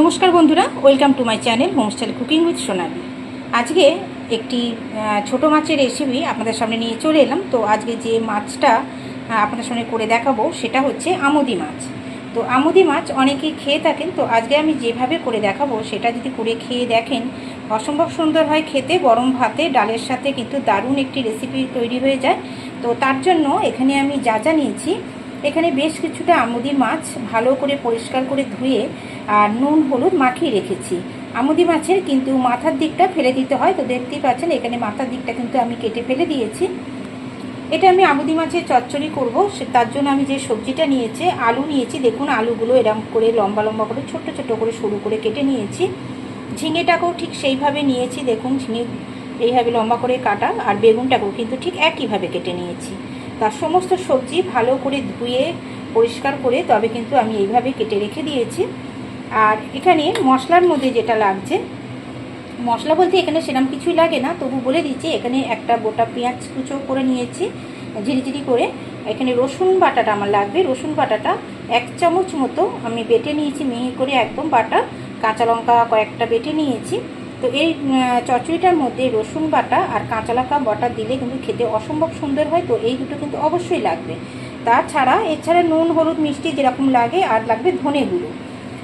নমস্কার বন্ধুরা welcome to my channel homestyle cooking with Sonali. আজকে একটি ছোট মাছের রেসিপি আপনাদের সামনে নিয়ে চলে এলাম। তো আজকে যে মাছটা আপনাদের সামনে করে দেখাবো, সেটা হচ্ছে আমুদি মাছ। তো আমুদি মাছ অনেকেই খেয়ে থাকেন, তো আজকে আমি যেভাবে করে দেখাবো, সেটা যদি করে খেয়ে দেখেন, অসম্ভব সুন্দর হয় খেতে। গরম ভাতে, ডালের সাথে কিন্তু দারুণ একটি রেসিপি তৈরি হয়ে যায়। তো তার জন্য এখানে আমি যা যা নিয়েছি এখানে বেশ কিছুটা আমুদি মাছ ভালো করে পরিষ্কার করে ধুয়ে আর নুন, হলুদ মাখিয়ে রেখেছি। আমুদি মাছের কিন্তু মাথার দিকটা ফেলে দিতে হয়, তো দেখতেই পাচ্ছেন এখানে মাথার দিকটা কিন্তু আমি কেটে ফেলে দিয়েছি। এটা আমি আমুদি মাছের চচ্চড়ি করব তার জন্য আমি যে সবজিটা নিয়েছি, আলু নিয়েছি, দেখুন আলুগুলো এরম করে লম্বা লম্বা করে ছোট ছোট করে সরু করে কেটে নিয়েছি। ঝিঙেটাকেও ঠিক সেইভাবে নিয়েছি, দেখুন ঝিঙে এইভাবে লম্বা করে কাটা, আর বেগুনটাকেও কিন্তু ঠিক একইভাবে কেটে নিয়েছি। তার সমস্ত সবজি ভালো করে ধুয়ে, পরিষ্কার করে তবে কিন্তু আমি এইভাবে কেটে রেখে দিয়েছি। আর এখানে মশলার মধ্যে যেটা লাগছে, মশলা বলতে এখানে সেরকম কিছুই লাগে না, তবু বলে দিচ্ছি এখানে একটা গোটা পেঁয়াজ কুচো করে নিয়েছি, ঝিরিঝিরি করে। এখানে রসুন বাটাটা আমার লাগবে, রসুন বাটাটা এক চামচ মতো আমি বেটে নিয়েছি, মিহি করে একদম বাটা, কাঁচা লঙ্কা কয়েকটা বেটে নিয়েছি। তো এই আহ, চচ্চড়িটার মধ্যে রসুন বাটা আর কাঁচা লঙ্কা বাটা দিলে কিন্তু খেতে অসম্ভব সুন্দর হয় তো এই দুটো কিন্তু অবশ্যই লাগবে। তাছাড়া এছাড়া নুন হলুদ মিষ্টি যেরকম লাগে আর লাগবে ধনে গুঁড়ো।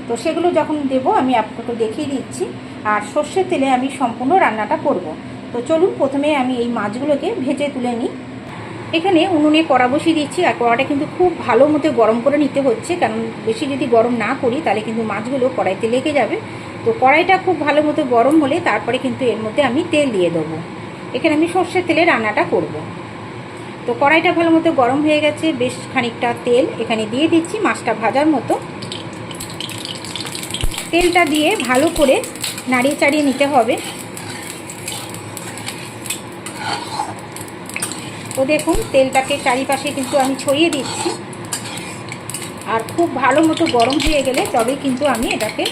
তো সেগুলো যখন দেবো আমি আপনাকে দেখিয়ে দিচ্ছি আর সর্ষের তেলে আমি সম্পূর্ণ রান্নাটা করব। তো চলুন প্রথমে আমি এই মাছগুলোকে ভেজে তুলে নিই। এখানে উনুনে কড়া বসিয়ে দিচ্ছি আর কড়াটা কিন্তু খুব ভালো মতো গরম করে নিতে হচ্ছে কারণ বেশি যদি গরম না করি তাহলে কিন্তু মাছগুলো কড়াইতে লেগে যাবে। তো কড়াইটা খুব ভালো মতো গরম হলে তারপরে কিন্তু এর মধ্যে আমি তেল দিয়ে দেবো। এখানে আমি সর্ষের তেলে রান্নাটা করব। তো কড়াইটা ভালো মতো গরম হয়ে গেছে, বেশ খানিকটা তেল এখানে দিয়ে দিচ্ছি মাছটা ভাজার মতো। তেলটা দিয়ে ভালো করে নাড়িয়ে চাড়িয়ে নিতে হবে। তো দেখুন, তেলটাকে চারিপাশে কিন্তু আমি ছড়িয়ে দিচ্ছি। আর খুব ভালো মতো গরম হয়ে গেলে তবেই কিন্তু আমি এটাকে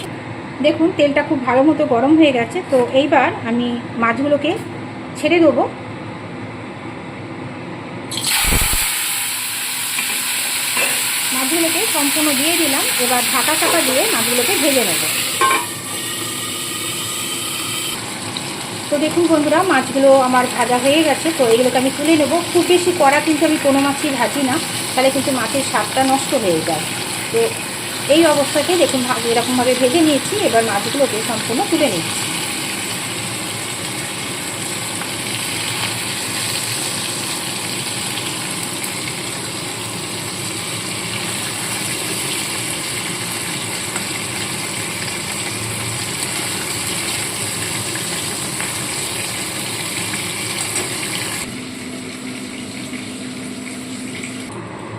দেখুন, তেলটা খুব ভালো মতো গরম হয়ে গেছে, তো এইবার আমি মাছগুলোকে ছেড়ে দেবো। মাছগুলোকে সম্পূর্ণ দিয়ে দিলাম, এবার ঢাকা চাপা দিয়ে মাছগুলোকে ভেজে নেব। তো দেখুন বন্ধুরা, মাছগুলো আমার ভাজা হয়ে গেছে, তো এগুলোকে আমি তুলে নেব। খুব বেশি কড়া কিন্তু আমি কোনো মাছই ভাজি না, তাহলে কিন্তু মাছের স্বাদটা নষ্ট হয়ে যায়। তো এই অবস্থাতে দেখুন এরকমভাবে ভেজে নিয়েছি এবার মাছগুলোকে সম্পূর্ণ তুলে নিচ্ছি।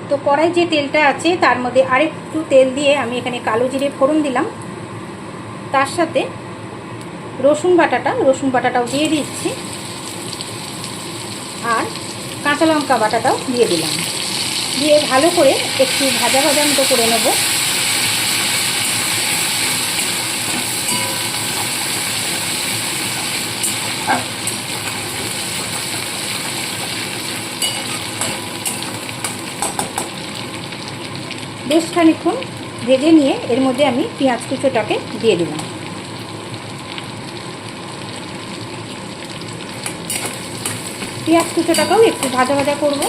তো কড়াই যে তেলটা আছে, তার মধ্যে আরেকটু তেল দিয়ে আমি এখানে কালো জিরে ফোড়ন দিলাম। তার সাথে রসুন বাটাটা, রসুন বাটাটাও দিয়ে দিচ্ছি। আর কাঁচা লঙ্কা বাটাটাও দিয়ে দিলাম। দিয়ে ভালো করে একটু ভাজা ভাজা মতো করে নেব। বেশ খানিক্ষণ ভেজে নিয়ে এর মধ্যে আমি পেঁয়াজ কুচোটাকে দিয়ে দিলাম। পেঁয়াজ কুচোটাকেও একটু ভাজা ভাজা করব।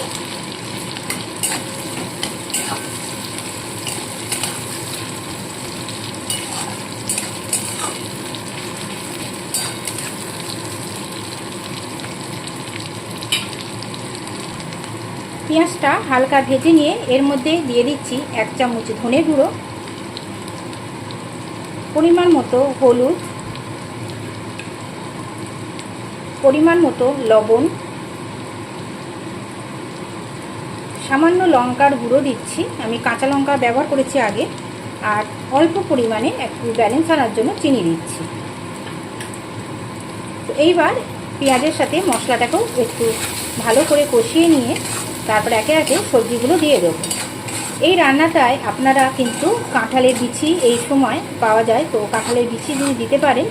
পেঁয়াজটা হালকা ভেজে নিয়ে এর মধ্যে দিয়ে দিচ্ছি এক চামচ ধনে গুঁড়ো, পরিমাণ মতো হলুদ, পরিমাণ মতো লবণ, সামান্য লঙ্কার গুঁড়ো দিচ্ছি। আমি কাঁচা লঙ্কা ব্যবহার করেছি আগে, আর অল্প পরিমাণে একটু ব্যালেন্স আনার জন্য চিনি দিচ্ছি। তো এইবার পেঁয়াজের সাথে মশলাটাকেও একটু ভালো করে কষিয়ে নিয়ে তারপর একে একে সবজিগুলো দিয়ে দেবো। এই রান্নাটায় আপনারা কিন্তু কাঁঠালের বিচি এই সময় পাওয়া যায়। তো কাঁঠালের বিচি যদি দিতে পারেন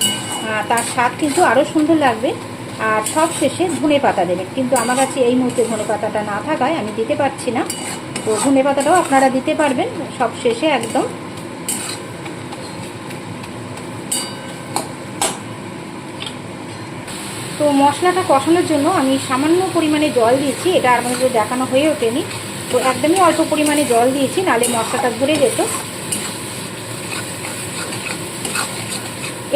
তার স্বাদ কিন্তু আরও সুন্দর লাগবে। আর সব শেষে ধনে পাতা দেবেন। কিন্তু আমার কাছে এই মুহূর্তে ধনে পাতাটা না থাকায় আমি দিতে পারছি না। তো ধনে পাতাটাও আপনারা দিতে পারবেন। সব শেষে একদম তো মশলাটা কষানোর জন্য আমি সামান্য পরিমাণে জল দিয়েছি, এটা আর আমাদের দেখানো হয়ে ওঠেনি। তো একদমই অল্প পরিমাণে জল দিয়েছি, নালে মশলাটা ধরে যেত।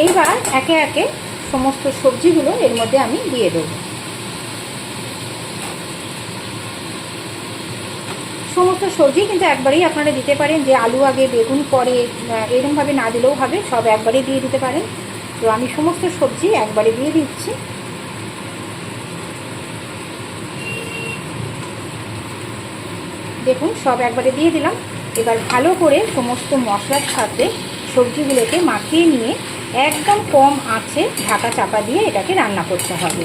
এইবার একে একে সমস্ত সবজিগুলো এর মধ্যে আমি দিয়ে দেবো। সমস্ত সবজি কিন্তু একবারেই আপনারা দিতে পারেন, যে আলু আগে বেগুন পরে এরকমভাবে না দিলেও হবে, সব একবারে দিয়ে দিতে পারেন। তো আমি সমস্ত সবজি একবারে দিয়ে দিচ্ছি। দেখুন, সব একবারে দিয়ে দিলাম। এবার ভালো করে সমস্ত মশলার সাথে সবজিগুলোকে মাখিয়ে নিয়ে একদম কম আঁচে ঢাকা চাপা দিয়ে এটাকে রান্না করতে হবে।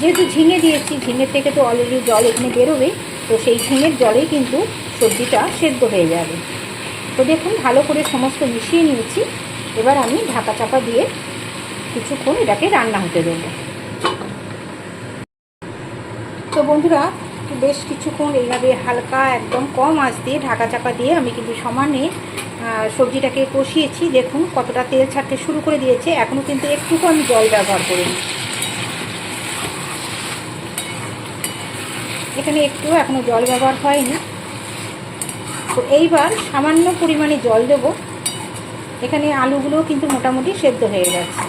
যেহেতু ঝিঙে দিয়েছি, ঝিঙের থেকে তো অলরেডি জল এখানে বেরোবে তো সেই ঝিঙের জলেই কিন্তু সবজিটা সেদ্ধ হয়ে যাবে। তো দেখুন, ভালো করে সমস্ত মিশিয়ে নিয়েছি। এবার আমি ঢাকা চাপা দিয়ে কিছুক্ষণ এটাকে রান্না হতে দেবো। তো বন্ধুরা বেশ কিছুক্ষণ এইভাবে হালকা একদম কম আঁচ দিয়ে ঢাকা চাপা দিয়ে আমি কিন্তু সমানে সবজিটাকে কষিয়েছি। দেখুন কতটা তেল ছাড়তে শুরু করে দিয়েছে। এখনও কিন্তু একটুকু আমি জল ব্যবহার করিনি। এখানে একটু এখনও জল ব্যবহার হয়নি। তো এইবার সামান্য পরিমাণে জল দেব। এখানে আলুগুলোও কিন্তু মোটামুটি সেদ্ধ হয়ে গেছে।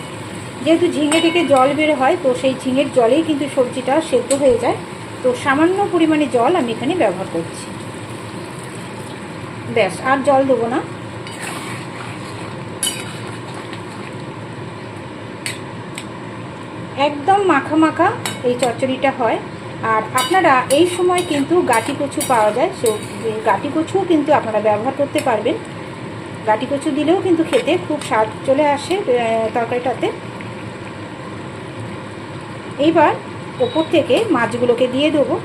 যেহেতু ঝিঙে থেকে জল বের হয়, তো সেই ঝিঙের জলেই কিন্তু সবজিটা সেদ্ধ হয়ে যায়। তো সামান্য পরিমাণে জল আমি এখানে ব্যবহার করছি। ব্যাস, আর জল দেবো না। একদম মাখা মাখা এই চচ্চড়িটা হয়। আর আপনারা এই সময় কিন্তু গাটি কচু পাওয়া যায়, সো গাটি কচুও কিন্তু আপনারা ব্যবহার করতে পারবেন। গাটি কচু দিলেও কিন্তু খেতে খুব স্বাদ চলে আসে তরকারিটাতে। এইবার ওপর থেকে মাছগুলোকে দিয়ে দেবো।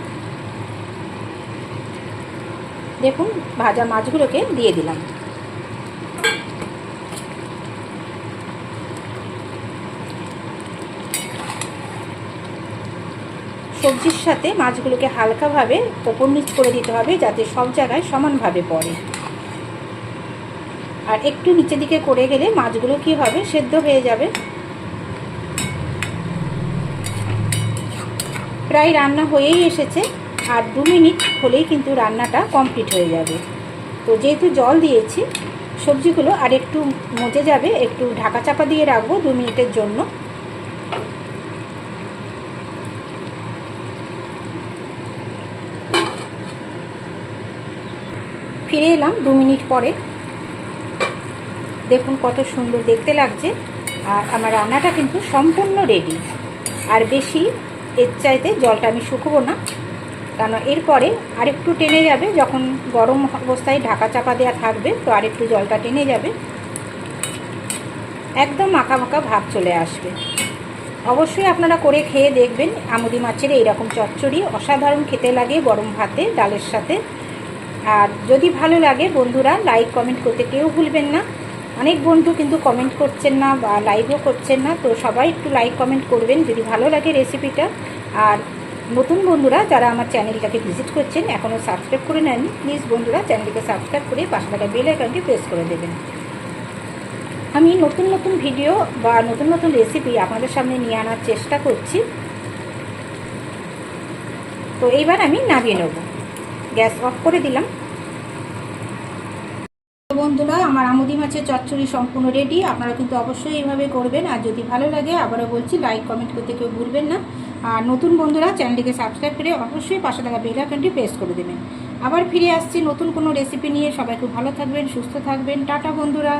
দেখুন, ভাজা মাছগুলোকে দিয়ে দিলাম। সবজির সাথে মাছগুলোকে হালকাভাবে ওপর নিচ করে দিতে হবে, যাতে সব জায়গায় সমানভাবে পড়ে। আর একটু নিচের দিকে করে গেলে মাছগুলো কি হবে সেদ্ধ হয়ে যাবে প্রায় রান্না হয়েই এসেছে। আর দু মিনিট হলেই কিন্তু রান্নাটা কমপ্লিট হয়ে যাবে। তো যেহেতু জল দিয়েছি, সবজিগুলো আর একটু মজে যাবে, একটু ঢাকা চাপা দিয়ে রাখব দু মিনিটের জন্য। ফিরে এলাম দু মিনিট পরে। দেখুন কত সুন্দর দেখতে লাগছে। আর আমার রান্নাটা কিন্তু সম্পূর্ণ রেডি আর বেশি এর চাইতে জলটা আমি শুকবো না। কারণ এরপরে আরেকটু টেনে যাবে, যখন গরম অবস্থায় ঢাকা চাপা দেওয়া থাকবে, তো আরেকটু জলটা টেনে যাবে। একদম মাখা মাখা ভাব চলে আসবে। অবশ্যই আপনারা করে খেয়ে দেখবেন, আমুদি মাছের এইরকম চচ্চড়ি। অসাধারণ খেতে লাগে গরম ভাতে, ডালের সাথে। আর যদি ভালো লাগে বন্ধুরা, লাইক, কমেন্ট করতে কেউ ভুলবেন না। অনেক বন্ধু কিন্তু কমেন্ট করছেন না বা লাইভও করছেন না, তো সবাই একটু লাইক কমেন্ট করবেন যদি ভালো লাগে রেসিপিটা আর নতুন বন্ধুরা যারা আমার চ্যানেলটাকে ভিজিট করছেন এখনও সাবস্ক্রাইব করে নেন প্লিজ বন্ধুরা চ্যানেলটিকে সাবস্ক্রাইব করে পাশে থাকা বেল আইকনটি প্রেস করে দেবেন। আমি নতুন নতুন ভিডিও বা নতুন নতুন রেসিপি আপনাদের সামনে নিয়ে আনার চেষ্টা করছি। তো এইবার আমি নামিয়ে নেব। গ্যাস অফ করে দিলাম। বন্ধুরা, আমার আমুদি মাছের চচ্চড়ি সম্পূর্ণ রেডি আপনারা কিন্তু অবশ্যই এইভাবে করবেন। আর যদি ভালো লাগে, আবারও বলছি লাইক কমেন্ট করতে কেউ ভুলবেন না। আর নতুন বন্ধুরা, চ্যানেলটিকে সাবস্ক্রাইব করে অবশ্যই পাশে থাকা বেল আইকনটি প্রেস করে দেবেন। আবার ফিরে আসছি নতুন কোনো রেসিপি নিয়ে। সবাই খুব ভালো থাকবেন, সুস্থ থাকবেন। টাটা বন্ধুরা।